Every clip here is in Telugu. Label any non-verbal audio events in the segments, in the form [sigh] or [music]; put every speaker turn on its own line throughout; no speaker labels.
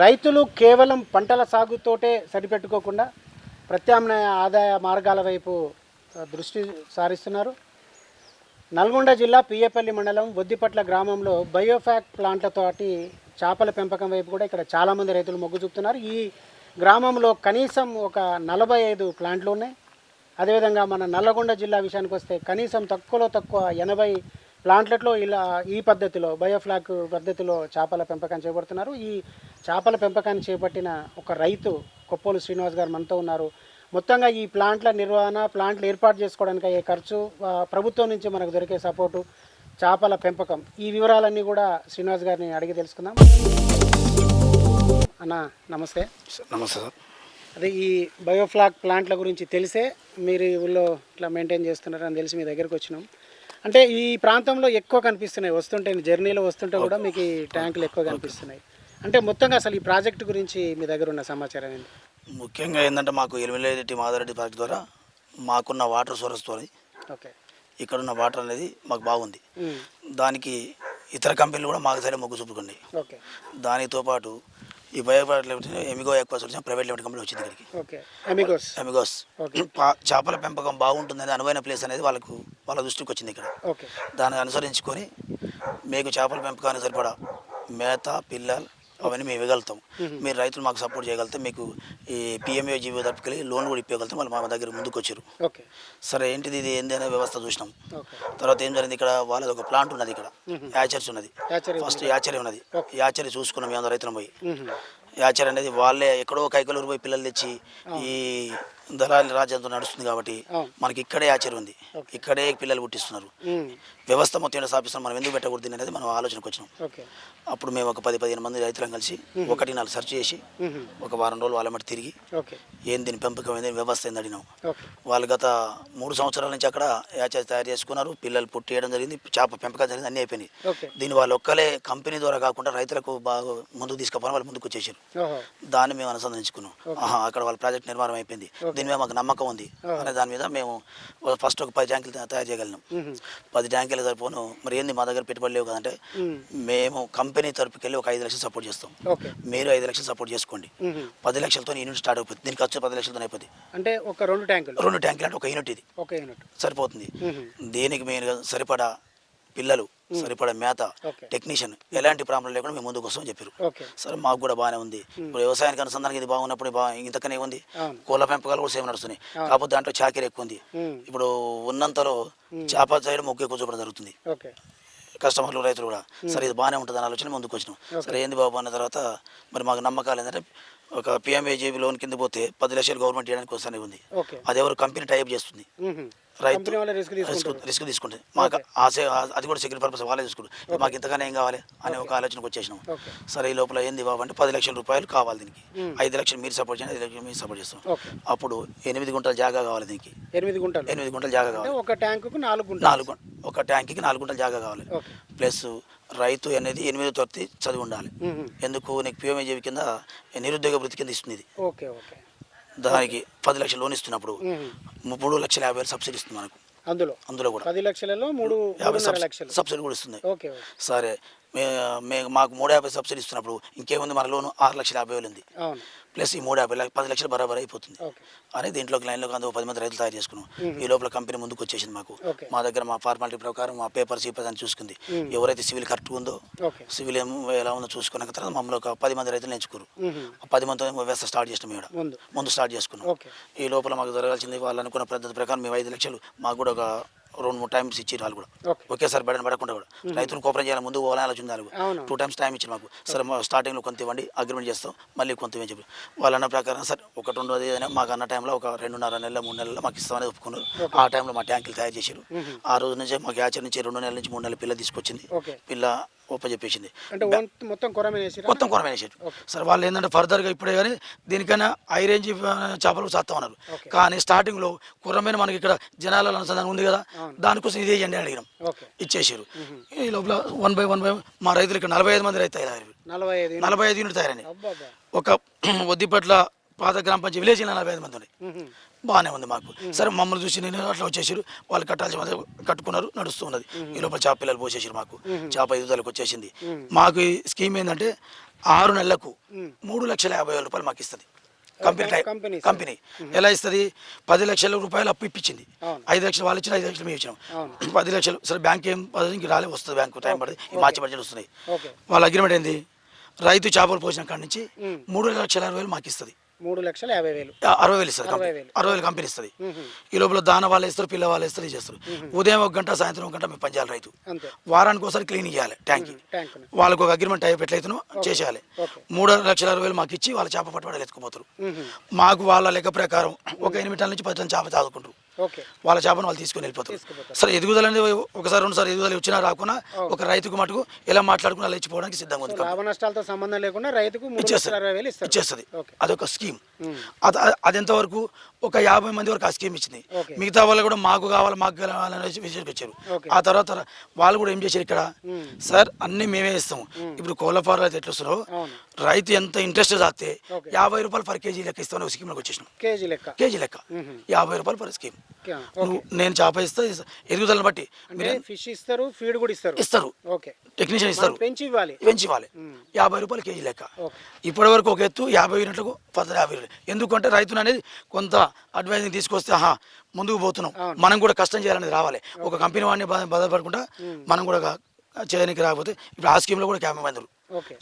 రైతులు కేవలం పంటల సాగుతోటే సరిపెట్టుకోకుండా ప్రత్యామ్నాయ ఆదాయ మార్గాల వైపు దృష్టి సారిస్తున్నారు. నల్గొండ జిల్లా పియ్యపల్లి మండలం బొద్దిపట్ల గ్రామంలో బయోఫ్యాక్ ప్లాంట్లతోటి చేపల పెంపకం వైపు కూడా ఇక్కడ చాలామంది రైతులు మొగ్గు చూపుతున్నారు. ఈ గ్రామంలో కనీసం ఒక నలభై ఐదు ప్లాంట్లు ఉన్నాయి. అదేవిధంగా మన నల్లగొండ జిల్లా విషయానికి వస్తే కనీసం తక్కువలో తక్కువ ఎనభై ప్లాంట్లలో ఇలా ఈ పద్ధతిలో బయోఫ్లాక్ పద్ధతిలో చేపల పెంపకం చేపడుతున్నారు. ఈ చేపల పెంపకాన్ని చేపట్టిన ఒక రైతు కొప్పోలు శ్రీనివాస్ గారు మనతో ఉన్నారు. మొత్తంగా ఈ ప్లాంట్ల నిర్వహణ ప్లాంట్లు ఏర్పాటు చేసుకోవడానికి అయ్యే ఖర్చు ప్రభుత్వం నుంచి మనకు దొరికే సపోర్టు చేపల పెంపకం ఈ వివరాలన్నీ కూడా శ్రీనివాస్ గారిని అడిగి తెలుసుకుందాం. అన్న నమస్తే.
నమస్తే సార్.
అదే ఈ బయోఫ్లాక్ ప్లాంట్ల గురించి తెలిసే మీరు ఊళ్ళో ఇట్లా మెయింటైన్ చేస్తున్నారని తెలిసి మీ దగ్గరికి వచ్చినాం. అంటే ఈ ప్రాంతంలో ఎక్కువ కనిపిస్తున్నాయి. వస్తుంటే జర్నీలో వస్తుంటే కూడా మీకు ఈ ట్యాంకులు ఎక్కువ కనిపిస్తున్నాయి. అంటే మొత్తంగా అసలు ఈ ప్రాజెక్ట్ గురించి మీ దగ్గర ఉన్న సమాచారం ఏంటి?
ముఖ్యంగా ఏంటంటే మాకు ఎలిమినేటి మాదారెడ్డి ప్రాజెక్ట్ ద్వారా మాకున్న వాటర్ సోర్స్తో
ఓకే.
ఇక్కడున్న వాటర్ అనేది మాకు బాగుంది. దానికి ఇతర కంపెనీలు కూడా మాకు సైడ్ మొగ్గు చూపుకుంది
ఓకే.
దానితో పాటు ఈ బయోప్రాడక్ట్ లిమిటెడ్ ఎమిగో ఎక్కువ సొల్యూషన్ ప్రైవేట్ లిమిటెడ్ కంపెనీ వచ్చింది ఇక్కడికి. ఎమిగోస్. పా- చేపల పెంపకం బాగుంటుందని అనువైన ప్లేస్ అనేది వాళ్ళకు వాళ్ళ దృష్టికి వచ్చింది ఇక్కడ. దాన్ని అనుసరించుకొని మీకు చేపల పెంపకానికి సరిపడా మేత పిల్లలు అవన్నీ మేము ఇవ్వగలుగుతాం. మీరు రైతులు మాకు సపోర్ట్ చేయగలిగితే మీకు ఈ పిఎంఏ జీవో తప్పుకెళ్ళి లోన్ కూడా ఇప్పగలుగుతాం. వాళ్ళు మా దగ్గర ముందుకు వచ్చారు సరే ఏంటిది ఇది? ఏంది అనే వ్యవస్థ చూసినాం. తర్వాత ఏం జరిగింది? ఇక్కడ వాళ్ళది ఒక ప్లాంట్ ఉన్నది ఇక్కడ. యాచర్స్ ఉన్నది. ఫస్ట్ యాచరీ ఉన్నది. యాచరీ చూసుకున్నాం మేము రైతులం పోయి. యాచరీ అనేది వాళ్ళే ఎక్కడో కైకలూరు పోయి పిల్లలు తెచ్చి ఈ దళాలి రాజ్యంతో నడుస్తుంది కాబట్టి. మనకి ఇక్కడే యాచరీ ఉంది. ఇక్కడే పిల్లలు పుట్టిస్తున్నారు. వ్యవస్థ మొత్తం ఈడ స్థాపిస్తున్నాం మనం ఎందుకు పెట్టకూడదు దీని అనేది మనం ఆలోచనకు వచ్చినాం. అప్పుడు మేము ఒక పది పదిహేను మంది రైతులం కలిసి ఒకటి నాలుగు సెర్చ్ చేసి ఒక వారం రోజులు వాళ్ళ మట్టి తిరిగి ఏం దీని పెంపకం ఏంది వ్యవస్థ ఏంది అడిగినాం. వాళ్ళు గత మూడు సంవత్సరాల నుంచి అక్కడ యాచరీ తయారు చేసుకున్నారు. పిల్లలు పుట్టేయడం జరిగింది చేప పెంపకం జరిగింది అన్నీ అయిపోయినాయి. దీన్ని వాళ్ళు ఒక్కలే కంపెనీ ద్వారా కాకుండా రైతులకు బాగా ముందుకు తీసుకుపోవడం వాళ్ళు ముందుకు వచ్చేసారు. దాన్ని మేము అనుసంధానించుకున్నాం. ఆహా అక్కడ వాళ్ళ ప్రాజెక్ట్ నిర్మాణం అయిపోయింది. దీని మీద మాకు నమ్మకం ఉంది. అనే దాని మీద మేము ఫస్ట్ ఒక పది ట్యాంకులు తయా- తయారు చేయగలిగినాం.
ఉహు,
పది ట్యాంకులు సరిపోను. మరి ఏంది మా దగ్గర పెట్టుబడి లేవు కదంటే మేము. కంపెనీ తరపుకి వెళ్ళి ఒక ఐదు లక్షలు సపోర్ట్ చేస్తాం. మీరు ఐదు లక్షలు సపోర్ట్ చేసుకోండి. పది లక్షలతో యూనిట్ స్టార్ట్ అయిపోతుంది దీనికి ఖర్చు పది లక్షలతో అయిపోతుంది
అంటే ఒక రెండు ట్యాంకులు?
రెండు ట్యాంకులు అంటే ఒక యూనిట్ ఇది. సరిపోతుంది. దీనికి మీరు సరిపడా పిల్లలు సరిపడా మేత. టెక్నీషియన్ ఎలాంటి ప్రాబ్లం లేకుండా మేము ముందుకు వస్తామని చెప్పారు సరే మాకు కూడా బాగానే ఉంది. ఇప్పుడు వ్యవసాయానికి అనుసంధానికి ఇది బాగున్నప్పుడు బా ఇంతకనే ఉంది. కోళ్ళ పెంపకాలు కూడా సేమ్ నడుస్తున్నాయి. కాకపోతే దాంట్లో చాకరీ ఎక్కువ ఉంది. ఇప్పుడు ఉన్నంతలో చేప సైడ్ మొగ్గు ఎక్కువ చూపడం జరుగుతుంది. కస్టమర్లు రైతులు కూడా. సరే ఇది బాగానే ఉంటుంది అని ఆలోచన ముందుకు వచ్చినాం. సరే ఏంది బాబు అన్న తర్వాత మరి మాకు నమ్మకాలు ఏంటంటే ఒక పిఎంఏజీబీ లోన్ కింద పోతే పది లక్షలు గవర్నమెంట్ ఇవ్వడానికి వస్తానే ఉంది. అది ఎవరు కంపెనీ టైప్ చేస్తుంది. రైతు
రిస్క్
తీసుకుంటుంది మాకు అది కూడా సెక్యూరిటీ పర్పస్ వాళ్ళే తీసుకుంటారు మాకు ఇంతగానే ఏం కావాలి అనే ఒక ఆలోచనకు వచ్చేసినాం. సరే ఈ లోపల ఏంది బాబు అంటే పది లక్షల రూపాయలు కావాలి దీనికి. ఐదు లక్షలు మీరు సపోర్ట్ చేయండి ఐదు లక్షలు మీరు సపోర్ట్ చేస్తాం. అప్పుడు ఎనిమిది గుంటల జాగా కావాలి దీనికి.
ఎనిమిది గుంటలు.
ఎనిమిది గుంటల జాగా కావాలి.
ఒక ట్యాంకుకు నాలుగు గుంటలు.
నాలుగు ఒక ట్యాంక్కి నాలుగు గుంటల జాగా కావాలి. ప్లస్ రైతు అనేది ఎనిమిదో తరగతి చదివి ఉండాలి. ఎందుకు? నీకు పిఎంఏజీవి కింద నిరుద్యోగ వృత్తి కింద ఇస్తుంది ఇది. దానికి పది లక్షలు లోన్ ఇస్తున్నప్పుడు. మూడు లక్షల యాభై వేలు సబ్సిడీ ఇస్తుంది మనకు.
అందులో?
అందులో కూడా.
పది లక్షలలో మూడు
యాభై సబ్సిడీ
లక్షలు.
సబ్సిడీ కూడా ఇస్తుంది. సరే. మే మాకు మూడు యాభై సబ్సిడీ ఇస్తున్నప్పుడు ఇంకేముంది? మన లోన్ ఆరు లక్షల యాభై వేలు ఉంది. ప్లస్ ఈ మూడు యాభై పది లక్షలు బరాబర్ అయిపోతుంది. అని దీంట్లో లైన్లో అందులో పది మంది రైతులు తయారు చేసుకున్నాం. ఈ లోపల కంపెనీ ముందుకు వచ్చేసింది మాకు. మా దగ్గర మా ఫార్మాలిటీ ప్రకారం మా పేపర్స్ ఈ అని చూసుకుంది. ఎవరైతే సివిల్ కరెక్ట్ ఉందో సివిల్ ఏమో ఎలా ఉందో చూసుకున్నాక తర్వాత మమ్మల్ని ఒక పది మంది రైతులు ఎంచుకోరు పది మందితో వ్యవస్థ స్టార్ట్ చేసినాం ఇక్కడ
ముందు.
ముందు స్టార్ట్ చేసుకున్నాం. ఈ లోపల మాకు జరగాల్సింది వాళ్ళు అనుకున్న పద్ధతి ప్రకారం మేము ఐదు లక్షలు మాకు కూడా ఒక రెండు మూడు టైమ్స్ ఇచ్చి వాళ్ళు కూడా.
ఓకే.
ఒకేసారి బడని పడకుండా కూడా. రైతులు కోపరేట్ చేయాలి ముందు పోవాలని ఆలోచన వాళ్ళు టూ టైమ్స్ టైం ఇచ్చి మాకు. సరే మా స్టార్టింగ్లో కొంత ఇవ్వండి అగ్రిమెంట్ చేస్తాం మళ్ళీ కొంత ఇవ్వని చెప్పి వాళ్ళు అన్న ప్రకారం సరే ఒకటి రెండు అది ఏదైనా మాకు అన్న టైంలో ఒక రెండున్నర నెలల మూడు నెలలు మాకు ఇస్తామని ఒప్పుకున్నారు. ఆ టైంలో మా ట్యాంకులు తయారు చేశారు. ఆ రోజు నుంచి మాకు యాచర్ నుంచి రెండు నెలల నుంచి మూడు నెలల పిల్ల తీసుకొచ్చింది. పిల్ల ఒప్ప చెప్పేసింది.
అంటే మొత్తం కొరమైన
మొత్తం కొరమైన చెట్టు సరే వాళ్ళు ఏంటంటే ఫర్దర్గా ఇప్పుడే కానీ దీనికైనా హై రేంజ్ చేపలు చేస్తా ఉన్నారు. కానీ స్టార్టింగ్లో కుర్రమైన మనకి ఇక్కడ జనాల అనుసంధానం ఉంది కదా దానికోసం ఇదే చేయండి అడిగినాం. ఇచ్చేసారు ఈ లోపల వన్ బై వన్ బై మా రైతులు ఇక్కడ నలభై ఐదు మంది రైతు తయారయ్యారు.
నలభై ఐదు
యూనిట్. తయారైనాయి.
అబ్బాబ్బా.
ఒక [clears throat] వద్దిపట్ల పాత గ్రామ పంచాయతీ విలేజ్ నలభై ఐదు మంది ఉన్నాయి. బాగానే ఉంది మాకు. సరే మమ్మల్ని చూసి నేను అట్లా వచ్చేసారు. వాళ్ళు కట్టాల్సిన కట్టుకున్నారు నడుస్తూ ఉన్నది ఈ లోపల చేప పిల్లలు పోసేసారు మాకు. చేప ఎదుగుదలకు వచ్చేసింది. మాకు ఈ స్కీమ్ ఏంటంటే ఆరు నెలలకు. మూడు లక్షల యాభై వేల రూపాయలు మాకు ఇస్తుంది. కంపెనీ
కంపెనీ
ఎలా ఇస్తుంది? పది లక్షల రూపాయలు అప్పు ఇప్పించింది. ఐదు లక్షలు వాళ్ళు ఇచ్చిన ఐదు లక్షలు మేము ఇచ్చినాం. పది లక్షలు సరే బ్యాంక్ ఏం ఇంక రాలే వస్తుంది బ్యాంకు టైం పడుతుంది. ఈ మార్చి బడ్జెట్ వస్తున్నాయి. వాళ్ళ అగ్రిమెంట్ ఏంది? రైతు చేపలు పోసిన కాడి నుంచి. మూడు లక్షల అరవై వేలు మాకు ఇస్తుంది.
మూడు లక్షల యాభై వేలు.
అరవై వేలు ఇస్తుంది
అరవై. వేలు.
కంపెనీ ఇస్తుంది. ఈ లోపల దాన వాళ్ళు ఇస్తారు పిల్ల వాళ్ళు ఇస్తారు చేస్తారు. ఉదయం ఒక గంట సాయంత్రం ఒక గంట మేము పనిచేయాలి రైతు. వారానికి ఒకసారి క్లీన్ చేయాలి ట్యాంక్ వాళ్ళకు ఒక అగ్రిమెంట్ అయిపోయి ఎట్లయితేనో చేసేయాలి. మూడు లక్షల అరవై వేలు మాకు ఇచ్చి వాళ్ళ చేప పట్టుబడి ఎత్తుకుపోతారు. మాకు వాళ్ళ లెక్క ప్రకారం ఒక ఎనిమిది టన్నుల నుంచి పది చేప తాదుకుంటారు వాళ్ళ చేపను వాళ్ళు తీసుకొని వెళ్ళిపోతారు. సరే ఎదుగుదల అనేది ఒకసారి రెండుసారి ఎదుగుదల వచ్చినా రాకున్నా ఒక రైతుకు మటుకు ఎలా మాట్లాడుకుని అలా ఇచ్చిపోవడానికి సిద్ధంగా ఉంది
లాభ నష్టాలతో సంబంధం లేకుండా రైతుకు
ఇచ్చేస్తుంది. అదొక స్కీమ్. అది ఎంతవరకు ఒక యాభై మంది వరకు ఆ స్కీమ్ ఇచ్చింది. మిగతా వాళ్ళు కూడా మాకు కావాలి మాకు కావాలని విషయానికి వచ్చారు. ఆ తర్వాత వాళ్ళు కూడా ఏం చేశారు ఇక్కడ. సార్ అన్ని మేమే ఇస్తాం ఇప్పుడు కోళ్ళ ఫార్లు అయితే ఎట్లా వస్తున్నారో రైతు ఎంత ఇంట్రెస్ట్
ఓకే.
యాభై రూపాయలు పర్ కేజీ లెక్క ఇస్తామని ఒక స్కీమ్లోకి వచ్చేసినాం.
కేజీ లెక్క.
కేజీ లెక్క. యాభై రూపాయలు పర్ స్కీమ్. నేను చేప ఇస్తా. ఎదుగుదలను బట్టి.
ఫిష్ ఇస్తారు ఫీడ్ కూడా ఇస్తారు.
ఇస్తారు.
ఓకే.
టెక్నీషియన్ ఇస్తారు.
పెంచి ఇవ్వాలి.
పెంచి ఇవ్వాలి. యాభై రూపాయలు కేజీ లెక్క. ఇప్పటి వరకు ఒక ఎత్తు యాభై యూనిట్లకు పది యాభై యూనిట్లు. ఎందుకంటే రైతును అనేది కొంత అడ్వైజింగ్ తీసుకొస్తే ఆహా ముందుకు పోతున్నాం. మనం కూడా కష్టం చేయాలనేది రావాలి. ఒక కంపెనీ వాడిని బాధ బాధపడకుండా మనం కూడా చేయడానికి రాకపోతే ఇప్పుడు ఆ స్కీమ్లో కూడా యాభై మంది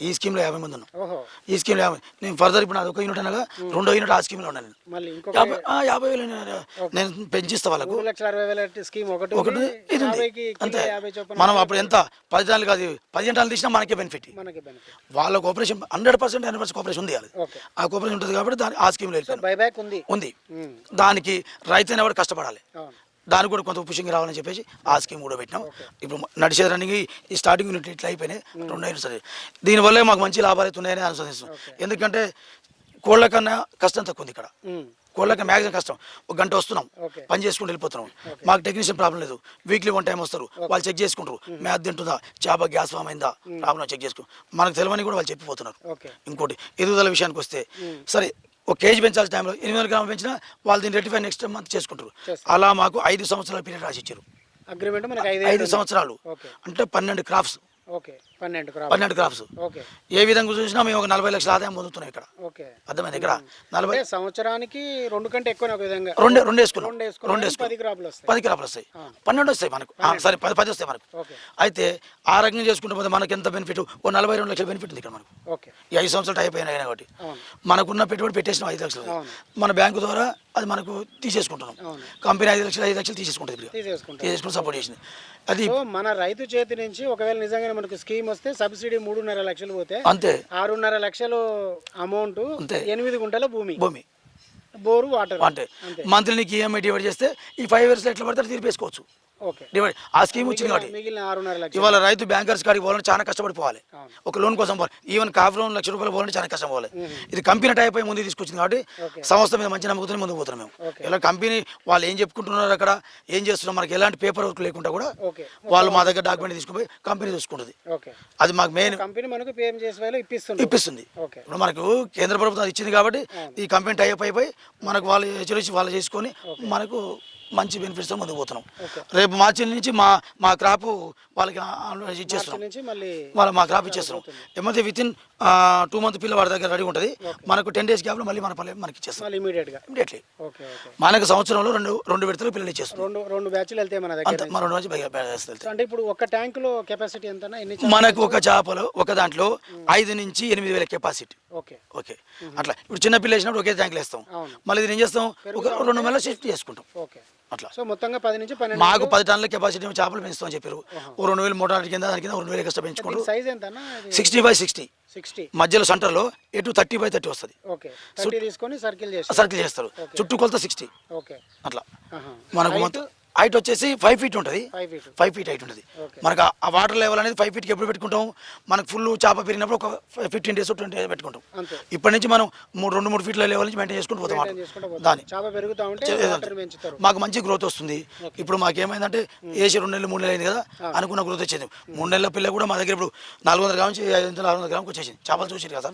ఈ స్కీమ్లో యాభై మంది ఉన్నాం ఈ స్కీమ్లో యాభై నేను ఫర్దర్ ఇప్పుడు నాది ఒక యూనిట్ అనగా రెండో యూనిట్ ఆ స్కీమ్లో ఉన్నాను నేను. యాభై వేలు నేను- పెంచిస్తా వాళ్ళకు.
ఒకటి.
ఇది ఉంది. అంతే. మనం అప్పుడు ఎంత? పది టన్నులు కాదు పది టన్నులు తీసినా మనకే బెనిఫిట్ వాళ్ళ cooperation hundred percent hundred percent cooperation ఉంది ఆ కోఆపరేషన్ ఉంటుంది కాబట్టి దాని ఆ స్కీమ్లో
ఉంది.
దానికి రైతు అనేవాడు కష్టపడాలి. దానికి కూడా కొంత పుషింగ్ రావాలని చెప్పేసి ఆ స్కీమ్ కూడా పెట్టినాం. ఇప్పుడు నడిచే రన్నింగ్ ఈ స్టార్టింగ్ యూనిట్ ఇట్లా అయిపోయినాయి. రెండు అయినా సరే దీనివల్లే మాకు మంచి లాభాలు అవుతున్నాయని అనుసరిస్తాం. ఎందుకంటే కోళ్ళ కన్నా కష్టం తక్కువ ఉంది ఇక్కడ. కోళ్ళకి మ్యాక్సిమం కష్టం. ఒక గంట వస్తున్నాం. పని చేసుకుంటూ వెళ్ళిపోతున్నాం. మాకు టెక్నీషియన్ ప్రాబ్లం లేదు. వీక్లీ వన్ టైం వస్తారు. వాళ్ళు చెక్ చేసుకుంటారు. మ్యాథ్ తింటుందా? చేప గ్యాస్ ఫామ్ అయిందా? ప్రాబ్లం చెక్ చేసుకో మనకు తెలియని కూడా వాళ్ళు చెప్పిపోతున్నారు. ఇంకోటి ఎదుగుదల విషయానికి వస్తే సరే ఒక కేజీ పెంచాల్సిన టైంలో ఎనిమిది వందల గ్రాములు పెంచినా వాళ్ళు దీన్ని రెటిఫై నెక్స్ట్ మంత్ చేసుకుంటారు. అలా మాకు ఐదు సంవత్సరాల పీరియడ్ రాసి ఇచ్చారు
అగ్రిమెంట్ మనకి ఐదు
సంవత్సరాలు. అంటే పన్నెండు క్రాప్స్.
ఓకే. పన్నెండు క్రాప్
పన్నెండు క్రాప్స్ ఏ విధంగా చూసినా మేము ఒక నలభై లక్షల ఆదాయం పొందుతున్నాం ఇక్కడ. అర్థమైంది ఇక్కడ? నలభై
సంవత్సరానికి రెండు కంటే ఎక్కువ విధంగా.
రెండు రెండు వేసుకున్నాం.
రెండు పది క్రాప్లు వస్తాయి.
పన్నెండు వస్తాయి మనకు. సరే పది పది వస్తాయి మనకు. అయితే ఆ రకంగా చేసుకుంటే పోతే మనకి ఎంత బెనిఫిట్ ఓ నలభై రెండు లక్షల బెనిఫిట్ ఉంది ఇక్కడ మనకు. ఈ ఐదు సంవత్సరాలు టైప్ అయినా కాబట్టి. మనకున్న పెట్టుబడి పెట్టేసినాం ఐదు లక్షలు. మన బ్యాంకు ద్వారా అది మనకు తీసేసుకుంటున్నాం. కంపెనీ ఐదు లక్షలు ఐదు లక్షలు తీసేసుకుంటుంది
తీసేసుకుంటాం.
సపోర్ట్ చేసింది. అది
మన రైతు చేతి నుంచి ఒకవేళ నిజంగానే మనకు స్కీమ్ వస్తే సబ్సిడీ మూడున్నర లక్షలు పోతే
అంతే.
ఆరున్నర లక్షలు అమౌంట్. ఎనిమిది గుంటల భూమి.
భూమి.
Bore water.
అంటే మంత్లీ నీకు ఈఎంఐ డివైడ్ చేస్తే ఈ ఫైవ్ ఇయర్స్ ఎట్లా పడితే తీర్పేసుకోవచ్చు. డివైడ్ ఆ స్కీమ్ వచ్చింది కాబట్టి. ఇవాళ రైతు బ్యాంకర్స్ కాడికి పోవాలంటే చాలా కష్టపడిపోవాలి. ఒక లోన్ కోసం పోవాలి. ఈవెన్ కాఫ్ లోన్ లక్ష రూపాయలు పోవాలంటే చాలా కష్టం పోవాలి. ఇది కంపెనీ టైప్ అయి ముందు తీసుకొచ్చింది కాబట్టి. సంస్థ మీద మంచి నమ్మకంతో ముందుకు పోతున్నాం మేము. ఇలా కంపెనీ వాళ్ళు ఏం చెప్పుకుంటున్నారు అక్కడ ఏం చేస్తున్నారు మనకి ఎలాంటి పేపర్ వర్క్ లేకుండా కూడా వాళ్ళు మా దగ్గర డాక్యుమెంట్ తీసుకుపోయి కంపెనీ చూసుకుంటుంది. అది మాకు మెయిన్
కంపెనీ మనకు ఇప్పిస్తుంది.
ఇప్పుడు మనకు కేంద్ర ప్రభుత్వం ఇచ్చింది కాబట్టి ఈ కంపెనీ టైప్ అయిపోయి మనకు వాళ్ళు హెచ్చరించి వాళ్ళు చేసుకొని మనకు మంచి బెనిఫిట్స్ ముందుకు పోతున్నాం. రేపు మార్చి నుంచి మా మా క్రాప్ వాళ్ళకి ఇచ్చేస్తున్నాం. వాళ్ళ మా క్రాప్ ఇచ్చేస్తున్నాం. ఏమైతే విత్ ఇన్ టూ మంత్ పిల్ల వాడి దగ్గర రెడీ ఉంటుంది. మనకు టెన్ డేస్ గ్యాప్లో మళ్ళీ మన పల్లె మనకి ఇచ్చేస్తాం. ఇమీడియట్లీ మనకు సంవత్సరంలో రెండు రెండు విడతలు పిల్లలు ఇచ్చేస్తాం
రెండు రెండు బ్యాచ్లు మన
మన రెండు వెళ్తాయి.
అంటే ఇప్పుడు ఒక ట్యాంక్లో కెపాసిటీ ఎంత
మనకు ఒక చేపలు ఒక దాంట్లో ఐదు నుంచి ఎనిమిది వేల కెపాసిటీ
ఓకే.
ఓకే. అట్లా. ఇప్పుడు చిన్న పిల్ల వేసినప్పుడు ఒకే ట్యాంకులు వేస్తాం. మళ్ళీ ఇది ఏం చేస్తాం? ఒక రెండు నెలలు షిఫ్ట్ చేసుకుంటాం.
ఓకే.
అట్లా.
సో మొత్తంగా పది నుంచి పన్నెండు
మాకు పది టన్నుల కెపాసిటీ చేపలు పెంచుతామని చెప్పారు. ఓ రెండు వేలు మూడు కింద దాని కింద రెండు వేలు ఎక్స్ట్రా పెంచుకుంటూ.
సైజ్ ఎంత
సిక్స్టీ బై సిక్స్టీ
సిక్స్టీ
మధ్యలో సెంటర్లో ఎటు థర్టీ బై థర్టీ వస్తుంది.
ఓకే. తీసుకొని సర్కిల్ చేసి
సర్కిల్ చేస్తారు. చుట్టూ కొలత సిక్స్టీ
ఓకే.
అట్లా. మనకు మొత్తం హైట్ వచ్చేసి ఫైవ్ ఫీట్ ఉంటుంది.
ఫైవ్ ఫీట్
హైట్ ఉంటుంది. మనకు ఆ- వాటర్ లెవెల్ అనేది ఫైవ్ ఫీట్కి ఎప్పుడు పెట్టుకుంటాం? మనకు ఫుల్ చేప పెరిగినప్పుడు ఒక ఫిఫ్టీన్ డేస్ ట్వంటీ డేస్ పెట్టుకుంటాం. ఇప్పటి నుంచి మనం మూడు రెండు మూడు ఫీట్ల లెవెల్ నుంచి మెయింటైన్ చేసుకుంటూ పోతాం
మెయింటైన్ చేసుకుంటూ
వాటర్.
పోతాం.
దాని
చేప పెరుగుతా ఉంటే
చే-
వాటర్ పెంచుతారు.
మాకు మంచి గ్రోత్ వస్తుంది. ఇప్పుడు మాకు ఏమైందంటే ఏసి రెండు నెలలు మూడు నెలలు అయింది కదా అనుకున్న గ్రోత్ వచ్చేది మూడు నెలల పిల్ల కూడా మా దగ్గర ఇప్పుడు నాలుగు వందల గ్రామ్ నుంచి ఐదు వందల ఆరు వందల గ్రామ్కి వచ్చేసింది. చేపలు చూసారు కదా?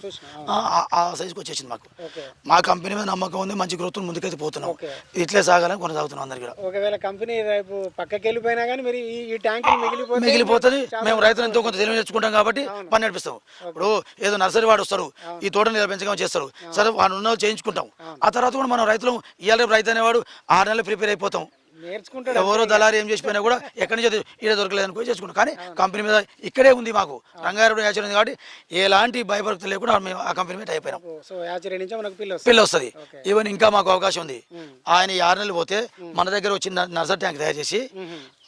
ఆ- సైజుకి వచ్చేసింది మాకు. మా కంపెనీ మీద నమ్మకం ఉంది మంచి గ్రోత్ ముందుకైతే పోతున్నాం. ఇట్లే సాగాలని కొనసాగుతున్నాం అందరికి కూడా.
ఒకవేళ కంపెనీ రేపు పక్కకి వెళ్ళిపోయినా కానీ మీరు ఈ ఈ ట్యాంకులు మిగిలిపోతే
మిగిలిపోతుంది. మేము రైతులు ఎంతో కొంత తెలివి నేర్చుకుంటాం కాబట్టి పని నడిపిస్తాం. ఇప్పుడు ఏదో నర్సరీ వాడు వస్తారు ఈ తోటని ఇలా పెంచగా చేస్తారు. సరే వాడు ఉన్న వాళ్ళు చేయించుకుంటాం ఆ తర్వాత కూడా మనం రైతులు ఇవాళ రేపు రైతు అనేవాడు ఆరు నెలలు ప్రిపేర్ అయిపోతాం.
నేర్చుకుంటాడు
ఎవరో దళారి ఏం చేసిపోయినా కూడా ఎక్కడి నుంచి ఈడ దొరకలేదు అనుకో చేసుకుంటాం. కానీ కంపెనీ మీద ఇక్కడే ఉంది మాకు. రంగారెడ్డి యాచర్ ఉంది కాబట్టి ఎలాంటి భయభక్తులు లేకుండా మేము ఆ కంపెనీ మీద అయిపోయినాం.
సో యాచరీ నుంచి మనకు పిల్ల వస్తుంది.
పిల్ల వస్తుంది. ఈవెన్ ఇంకా మాకు అవకాశం ఉంది. ఆయన ఆరు నెలలు పోతే మన దగ్గర వచ్చిన నర్సరీ ట్యాంక్ తయారు చేసి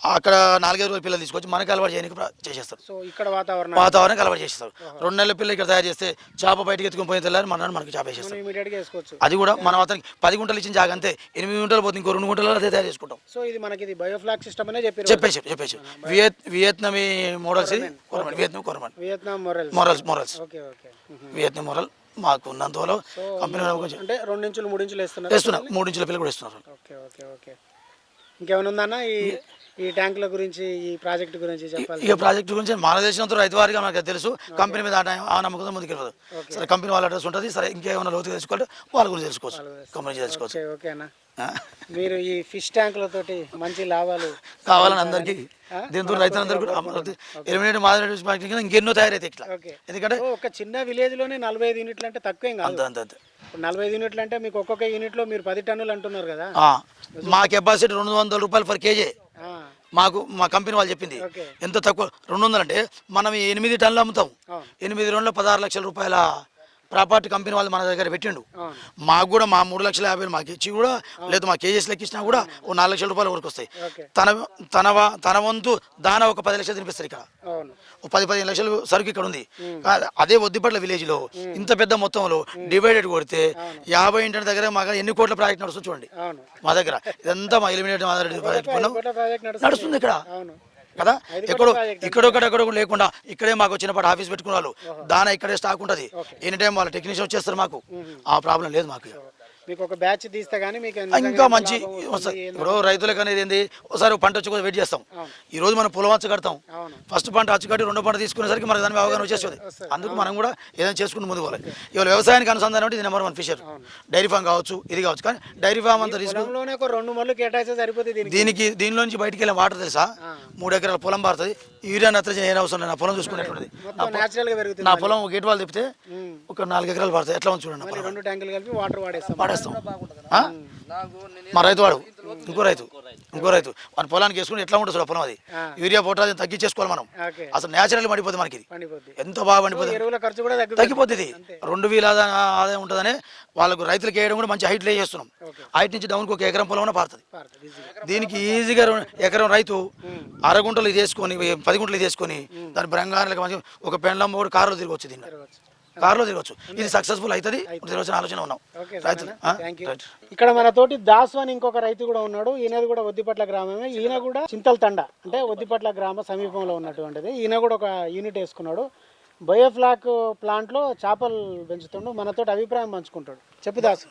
అక్కడ నాలుగైదు రోజుల పిల్లలు తీసుకొచ్చి మనకి అలవాటు చేయడానికి చేసేస్తారు.
సో ఇక్కడ వాతావరణం
వాతావరణం అలవాటు చేసేస్తారు. రెండు నెలల పిల్లలు ఇక్కడ తయారు చేస్తే చేప బయటకి ఎత్తుకుని పోయిన తెల్లారి మన మనకి చేప వేసేస్తారు. అది కూడా మనం అతనికి పది గుంటలు ఇచ్చిన జాగ అంతే. ఎనిమిది గుంటలు పోతే ఇంకో రెండు గుంటలు అదే తయారు చేసుకుంటాం.
సో ఇది మనకి ఇది బయోఫ్లాక్ సిస్టమ్ అనే చెప్పారు
చెప్పేసి చెప్పేసి. వియత్ వియత్నమీ మోడల్స్ ఇది? కొరమన్ వియత్నం కొరమన్.
వియత్నాం మొరల్
మొరల్స్ మొరల్స్.
Okay okay.
వియత్నం మొరల్ మాకు ఉన్నంతలో కంపెనీ
అంటే రెండు ఇంచులు మూడు ఇంచులు వేస్తున్నారు
వేస్తున్నాం మూడు ఇంచుల పిల్లలు కూడా ఇస్తున్నారు
ఓకే ఓకే ఓకే. ఇంకేమైనా ఉందన్న ఈ ఈ ట్యాంకుల గురించి ఈ ప్రాజెక్ట్ గురించి చెప్పాలి
ఇక ప్రాజెక్ట్ గురించి మన దేశంతో రైతు వారిగా మనకు తెలుసు. కంపెనీ మీద ఆ నమ్మకంతో ముందుకెళ్ళదు సరే కంపెనీ వాళ్ళ అడ్రస్ ఉంటుంది. సరే ఇంకేమైనా లోతుగా తెలుసుకోవాలి వాళ్ళ గురించి తెలుసుకోవచ్చు. కంపెనీ తెలుసుకోవచ్చు.
ఓకే ఓకే అన్న.
ఆ.
మీరు ఈ ఫిష్ ట్యాంకులతోటి మంచి లాభాలు
కావాలని అందరికీ దీంతో రైతులందరూ కూడా ఎలిమినేట్ మాదిరి ఇంకెన్నో తయారైతాయి ఇట్లా. ఎందుకంటే
ఒక చిన్న విలేజ్లోనే నలభై ఐదు యూనిట్లు అంటే తక్కువేం కాదు.
అంత అంత అంత.
ఇప్పుడు నలభై ఐదు యూనిట్లు అంటే మీకు ఒక్కొక్క యూనిట్లో మీరు పది టన్నులు అంటున్నారు కదా.
మా కెపాసిటీ రెండు వందల రూపాయలు పర్ కేజీ మాకు మా కంపెనీ వాళ్ళు చెప్పింది. ఎంత తక్కువ? రెండు వందలు అంటే మనం ఎనిమిది టన్నులు అమ్ముతాం. ఎనిమిది రెండు పదహారు లక్షల రూపాయల ప్రాపర్టీ కంపెనీ వాళ్ళు మన దగ్గర పెట్టిండు. మాకు కూడా మా మూడు లక్షల యాభై మాకు ఇచ్చి కూడా లేదు మా కేజీస్ లెక్క ఇచ్చినా కూడా ఓ నాలుగు లక్షల రూపాయల వరకు వస్తాయి. తన తన తన వంతు దాన ఒక పది లక్షలు తినిపిస్తారు ఇక్కడ. పది పదిహేను లక్షలు సరుకు ఇక్కడ ఉంది. అదే వద్దిపట్ల విలేజ్లో ఇంత పెద్ద మొత్తంలో డివైడెడ్ కొడితే యాభై ఇంటి దగ్గర మాకు ఎన్ని కోట్ల ప్రాజెక్ట్ నడుస్తుంది చూడండి. మా దగ్గర. ఇదంతా మా ఎలిమినేట్ ప్రాజెక్ట్
నడుస్తుంది.
ఇక్కడ. కదా? ఎక్కడో ఇక్కడొక్కడ ఎక్కడో లేకుండా ఇక్కడే మాకు వచ్చినప్పుడు ఆఫీస్ పెట్టుకున్న వాళ్ళు. దాన ఇక్కడే స్టాక్ ఉంటుంది. ఎనీ టైం వాళ్ళ టెక్నీషియన్ వచ్చేస్తారు మాకు. ఆ ప్రాబ్లం లేదు మాకు.
మీకు ఒక బ్యాచ్ తీస్తే గానీ మీకు
ఇంకా మంచి ఇప్పుడు రైతులకు అనేది ఏంది? ఒకసారి పంట వచ్చి కూడా వెయిట్ చేస్తాం. ఈ రోజు మనం పొలం అచ్చు కడతాం. ఫస్ట్ పంట అచ్చు కట్టి రెండో పంట తీసుకునేసరికి మనకు దాని అవగాహన వచ్చేస్తుంది. అందుకు మనం కూడా ఏదైనా చేసుకుని ముందుకు పోవాలి. ఇవాళ వ్యవసాయానికి అనుసంధానం అంటే ఇది number one fisher dairy farm కావచ్చు ఇది కావచ్చు. కానీ డైరీ ఫామ్ అంతా
ఒక రెండు మళ్ళీ కేటాయిస్తే సరిపోతుంది దీనికి.
దీనిలో నుంచి బయటికి వెళ్ళే వాటర్ తెలుసా? మూడు ఎకరాల పొలం పారుతుంది. యూరియా నత్రజని ఏం అవసరం నా పొలం చూసుకునేటువంటిది నా పొలం గేట్ వాళ్ళు తిప్పితే. ఒక నాలుగు ఎకరాలు పడుతుంది ఎట్లా ఉంది చూడండి.
రెండు ట్యాంకులు కలిపి వాటర్ వాడేస్తాం.
ఆ? మా రైతు వాడు ఇంకో రైతు ఇంకో రైతు. మన పొలానికి వేసుకుని ఎట్లా ఉంటుంది పొలం అది. యూరియా పొటాషియం తగ్గించేసుకోవాలి మనం. అసలు నేచురల్ పడిపోతుంది మనకి ఎంత బాగా పండిపోతుంది తగ్గిపోతుంది రెండు వేల ఆదా- ఆదాయం ఉంటుందని వాళ్ళకు రైతులకు వేయడం కూడా మంచి హైట్ చేస్తున్నాం. హైట్ నుంచి డౌన్కి ఒక ఎకరం పొలం పారుతుంది. దీనికి ఈజీగా ఎకరం రైతు అరగుంటలు ఇది వేసుకొని పది గుంటలు ఇది వేసుకొని దాని బ్రంగానికి మంచి ఒక పెండ్లం కూడా కారులో తిరగవచ్చు దీన్ని.
తిరగచ్చు.
కారులో తిరగవచ్చు ఇది సక్సెస్ఫుల్ అవుతుంది. తిరగచ్చిన ఆలోచన ఉన్నాం. రైట్.
ఇక్కడ మన తోటి దాసు అని ఇంకొక రైతు కూడా ఉన్నాడు. ఈయనది కూడా ఒద్దిపట్ల గ్రామమే. ఈయన కూడా చింతల తండ అంటే ఒద్దిపట్ల గ్రామ సమీపంలో ఉన్నటువంటిది. ఈయన కూడా ఒక యూనిట్ వేసుకున్నాడు. బయోఫ్లాక్ ప్లాంట్లో చేపలు పెంచుతుండు. మనతోటి అభిప్రాయం పంచుకుంటాడు. చెప్పు దాసు.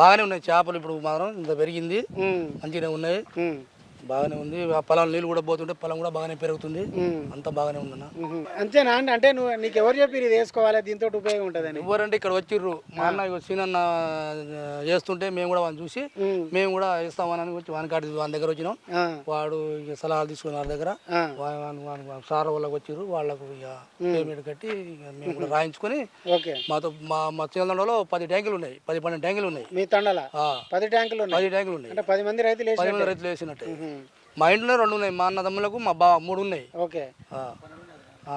బాగానే ఉన్నాయి చేపలు. ఇప్పుడు మాత్రం ఇంత పెరిగింది.
ఉమ్,
మంచిగానే ఉన్నాయి. బాగానే ఉంది. ఆ పొలం నీళ్ళు కూడా పోతుంటే పొలం కూడా బాగానే పెరుగుతుంది. అంతా బాగానే ఉందన్న.
అంతేనా? అండి అంటే నువ్వు నీకు ఎవరు చెప్పి ఇది వేసుకోవాలి? దీంతో ఉపయోగం ఉంటుందని.
ఎవరంటే ఇక్కడ వచ్చిర్రు. మా అన్న సీనన్న చేస్తుంటే మేము కూడా వాడిని చూసి మేము. కూడా ఇస్తామని వచ్చి వాని కాడి వాని దగ్గర వచ్చినాం. వాడు ఇక సలహాలు తీసుకుని వాళ్ళ దగ్గర సార్ వాళ్ళకి వచ్చిర్రు. వాళ్ళకు ఇక పేమెంట్ కట్టి మేము కూడా రాయించుకొని
ఓకే.
మాతో మా మా చిన్నదండలో పది ట్యాంకులు ఉన్నాయి. పది పన్నెండు ట్యాంకులు ఉన్నాయి.
మీ తండల? పది ట్యాంకులు ఉన్నాయి?
పది ట్యాంకులు ఉన్నాయి.
అంటే పది మంది రైతులు
పది మంది రైతులు వేసినట్టే. మా ఇంట్లో రెండు ఉన్నాయి. మా అన్నదమ్ములకు మా బా మూడు ఉన్నాయి.
ఓకే.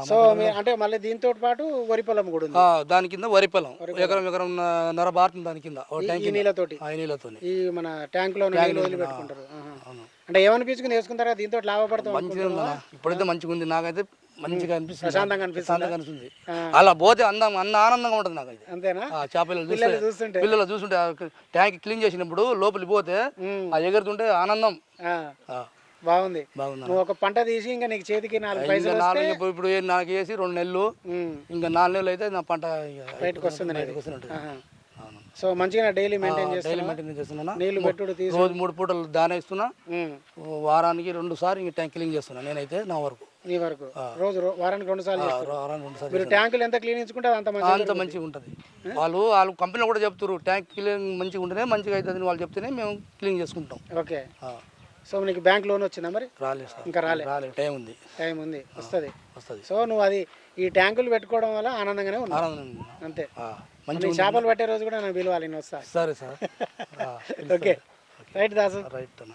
సో మీ అంటే మళ్ళీ దీంతో పాటు వరి పొలం కూడా ఉంది.
ఆ, దాని కింద వరి పొలం. ఎకరం ఎకరం నర బారుతుంది దాని కింద. ఓ ట్యాంక్
ఈ. నీళ్ళతోటి.
ఆ నీళ్ళతో
ఈ మన ట్యాంక్లో నీళ్ళు వదిలి పెట్టుకుంటారు. ఆహా. అంటే ఏమనిపించుకుని వేసుకుంటారా? దీంతో లాభపడతాం
మంచిగా ఇప్పుడైతే మంచిగా ఉంది. నాకైతే మంచిగా అనిపిస్తుంది.
ప్రశాంతంగా అనిపిస్తుందా?
ప్రశాంతంగా అనిపిస్తుంది.
ఆ.
అలా పోతే అందం అన్న ఆనందంగా ఉంటుంది నాకు
అంతేనా?
ఆ చేపలు
పిల్లలు
చూస్తే
చూస్తుంటే.
పిల్లలు చూస్తుంటే ఆ ట్యాంక్ క్లీన్ చేసినప్పుడు లోపలికి పోతే ఆ ఎగురుతుంటే ఆనందం.
ఆ,
ఆ,
బాగుంది.
బాగుంది
నువ్వు ఒక పంట తీసి ఇంకా నీకు చేతికి నాలుగు పైసలు
నాలుగు ఇప్పుడు నాకు వేసి రెండు నెలలు ఇంకా నాలుగు నెలలు అయితే నా పంట
బయటకు వస్తుంది
బయటకు వస్తున్నట్టు.
సో మంచిగా డైలీ మెయింటైన్
డైలీ మెయింటైన్ చేస్తున్నా.
నీళ్ళు పెట్టుడు తీసి
రోజు మూడు పూటలు దాన ఇస్తున్నా వారానికి రెండు సార్లు ఇంక ట్యాంక్ క్లీన్ చేస్తున్నా. నేనైతే నా వరకు.
నీ వరకు. రోజు వారానికి రెండు సార్లు
వారానికి రెండు సార్లు
మీరు ట్యాంకులు ఎంత క్లీన్ అది అంత మంచిది
అంత మంచిగా ఉంటుంది. వాళ్ళు వాళ్ళు కంపెనీలో కూడా చెప్తారు ట్యాంక్ క్లీన్ మంచిగా ఉంటేనే మంచిగా అవుతుంది. వాళ్ళు చెప్తేనే మేము క్లీన్ చేసుకుంటాం.
ఓకే. సో నీకు బ్యాంక్ లోన్ వచ్చిందా మరి?
రాలేదు సార్.
ఇంకా రాలే.
రాలేదు. టైం ఉంది.
టైం ఉంది. వస్తుంది.
వస్తుంది.
సో నువ్వు అది ఈ ట్యాంకులు పెట్టుకోవడం వల్ల ఆనందంగానే ఉన్నావు.
ఆనందం ఉంది.
అంతే.
ఆ,
నీ
మంచిగా
చేపలు పట్టే రోజు కూడా నేను పిలవాలి నేను వస్తా.
సరే sir. [laughs]
Okay. Right Dasu.
Right అన్న.